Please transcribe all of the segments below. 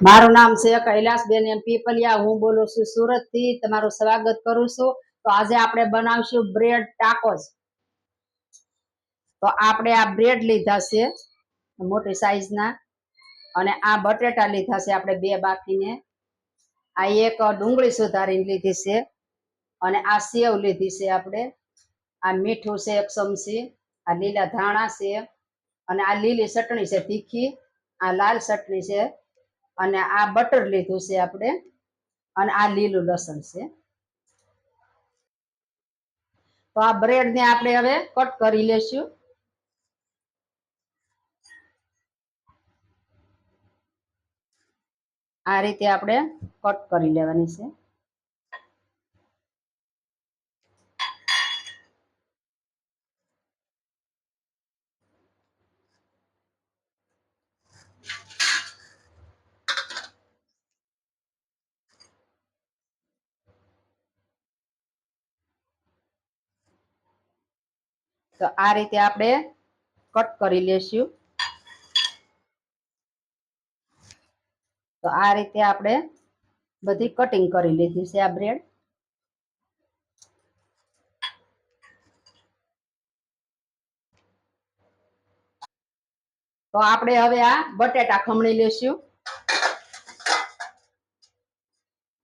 મારું નામ છે કૈલાસબેન એમ પીપલિયા. હું બોલું છું સુરતથી તમારું સ્વાગત કરું છું. તો આજે આપણે બનાવશું બ્રેડ ટાકોસ. તો આપણે આ બ્રેડ લીધા છે, મોટી સાઈઝના, અને આ બટેટા લીધા છે આપણે બે બાફીને. આ એક ડુંગળી સુધારીને લીધી છે, અને આ સેવ લીધી છે આપણે. આ મીઠું છે એક ચમચી, આ લીલા ધાણા છે, અને આ લીલી ચટણી છે તીખી, આ લાલ ચટણી છે અને આ બટર લીધું છે આપણે. અને આ લીલું લસણ છે. તો આ બ્રેડ ને આપણે હવે કટ કરી લેશું. આ રીતે આપણે કટ કરી લેવાની છે. તો આ રીતે આપણે કટ કરી લેશું. તો આ રીતે આપણે બધી કટિંગ કરી લીધી છે આ બ્રેડ. તો આપણે હવે આ બટેટા ખમણી લેશું.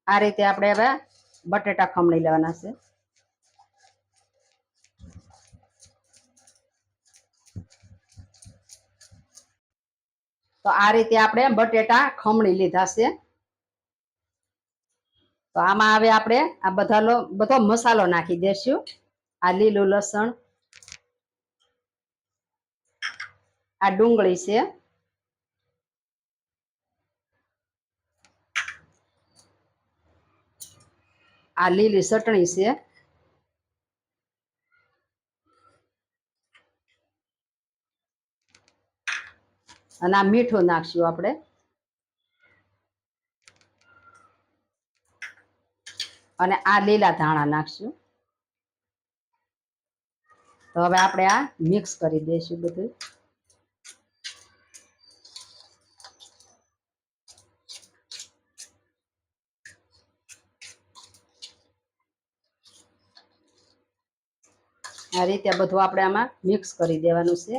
આ રીતે આપણે હવે બટેટા ખમણી લેવાના છે. તો આ રીતે આપણે બટેટા ખમણી લીધા છે. તો આમાં હવે આપણે આ બધા બધો મસાલો નાખી દેશું. આ લીલું લસણ, આ ડુંગળી છે. આ લીલી ચટણી છે. અને આ મીઠું નાખશું આપણે. અને આ લીલા ધાણા નાખશું. તો હવે આપણે આ મિક્સ કરી દઈશું બધું. આ રીતે બધું આપણે આમાં મિક્સ કરી દેવાનું છે.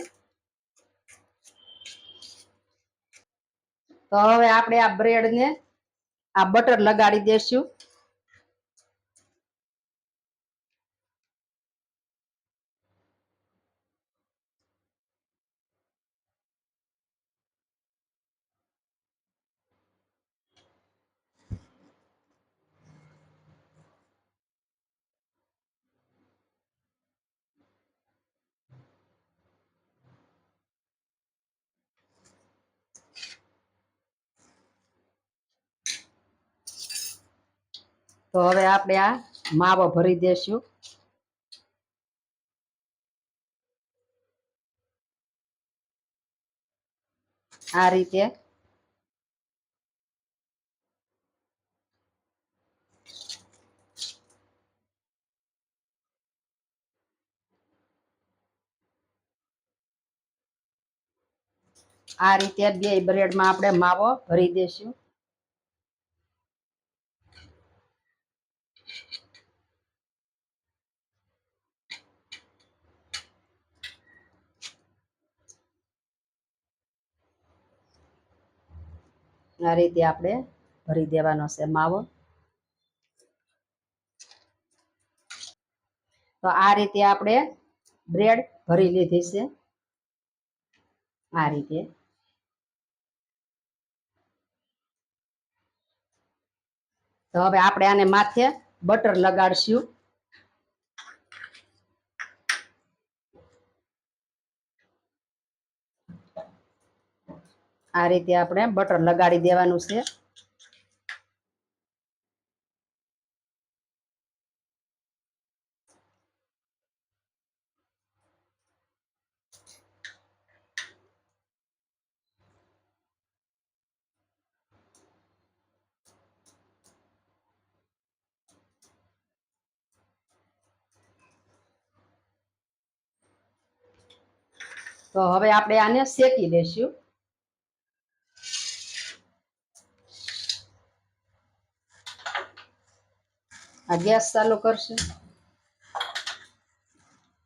તો હવે આપણે આ બ્રેડ ને આ બટર લગાડી દેશું. તો હવે આપણે આ માવો ભરી દેશું. આ રીતે. આ રીતે બે બ્રેડમાં આપણે માવો ભરી દેશું. આ રીતે આપણે ભરી દેવાનો છે માવો. તો આ રીતે આપણે બ્રેડ ભરી લીધી છે. આ રીતે. તો હવે આપણે આને માથે બટર લગાડશું. આ રીતે આપણે બટર લગાડી દેવાનું છે. તો હવે આપણે આને શેકી લેશું. આ ગેસ ચાલુ કરશે.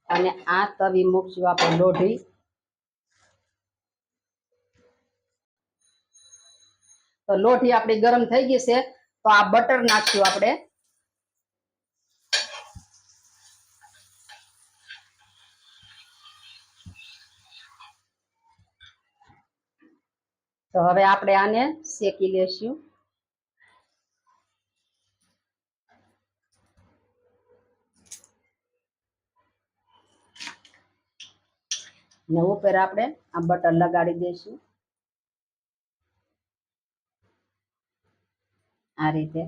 અને આ તવી મૂકશું આપણે લોઢી તો લોઢી આપણી ગરમ થઈ ગઈ છે, તો આ બટર નાખશું આપણે. તો હવે આપણે આને શેકી લેશું. ને ઉપર આપણે આ બટર લગાડી દઈશું. આ રીતે.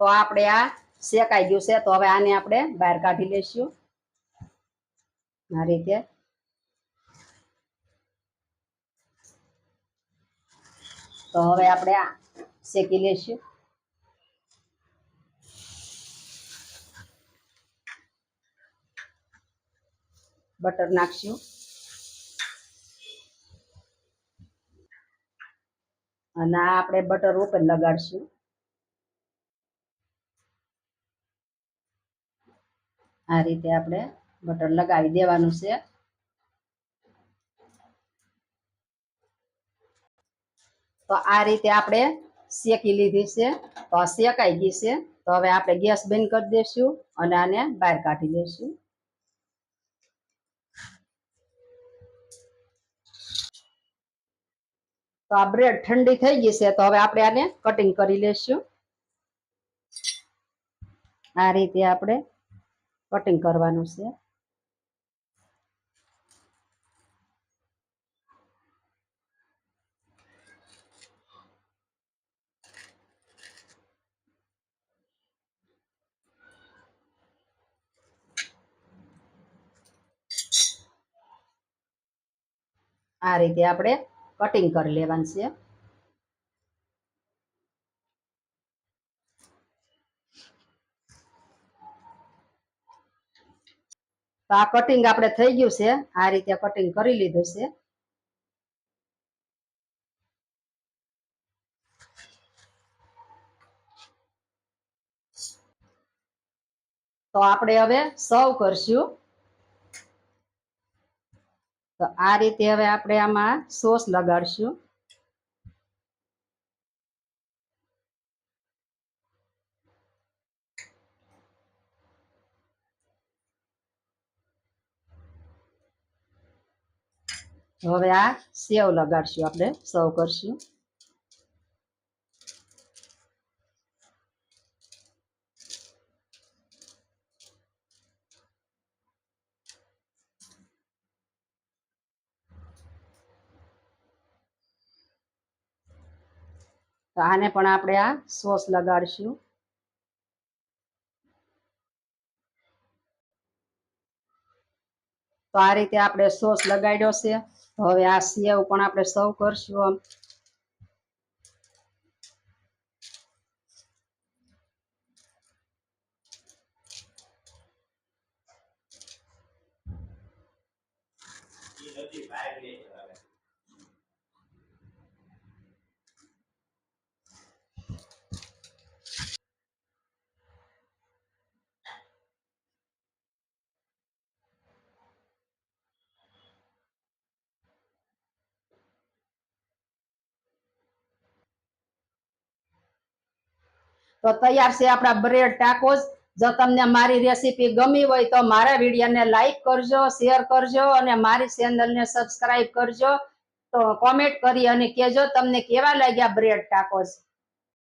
તો આપણે આ શેકાઈ ગયું છે, તો હવે આને આપણે બહાર કાઢી લઈશું. આ રીતે. તો હવે આપણે આ શેકી લેશું. બટર નાખશું. અને આ આપણે બટર ઉપર લગાડશું. આ રીતે આપણે બટર લગાવી દેવાનું છે. તો આ રીતે આપણે શેકી લીધી છે. તો શેકાઈ ગઈ છે. તો હવે આપણે ગેસ બંધ કરી દઈશું અને આને બહાર કાઢી દઈશું તો આ બ્રેડ ઠંડી થઈ ગઈ છે. તો હવે આપણે આને કટિંગ કરી લેશું. આ રીતે આપણે કટિંગ કરવાનું છે. આ રીતે આપણે કટિંગ કરી લેવાનું છે. તો આ કટિંગ આપણે થઈ ગયું છે. આ રીતે કટિંગ કરી લીધું છે. તો આપણે હવે સર્વ કરશું. તો આ રીતે હવે આપણે આમાં સોસ લગાડશું. હવે આ સેવ લગાડશું આપણે. સર્વ કરશું. તો આને પણ આપણે આ સોસ લગાડશું. તો આ રીતે આપણે સોસ લગાડ્યો છે. તો હવે આ સેવ પણ આપણે સર્વ કરશું આમ. તો તૈયાર છે આપણા બ્રેડ ટાકોસ. જો તમને મારી રેસીપી ગમી હોય તો મારા વિડીયોને લાઈક કરજો, શેર કરજો અને મારી ચેનલને સબસ્ક્રાઈબ કરજો. તો કોમેન્ટ કરી અને કહેજો તમને કેવા લાગ્યા બ્રેડ ટાકોસ.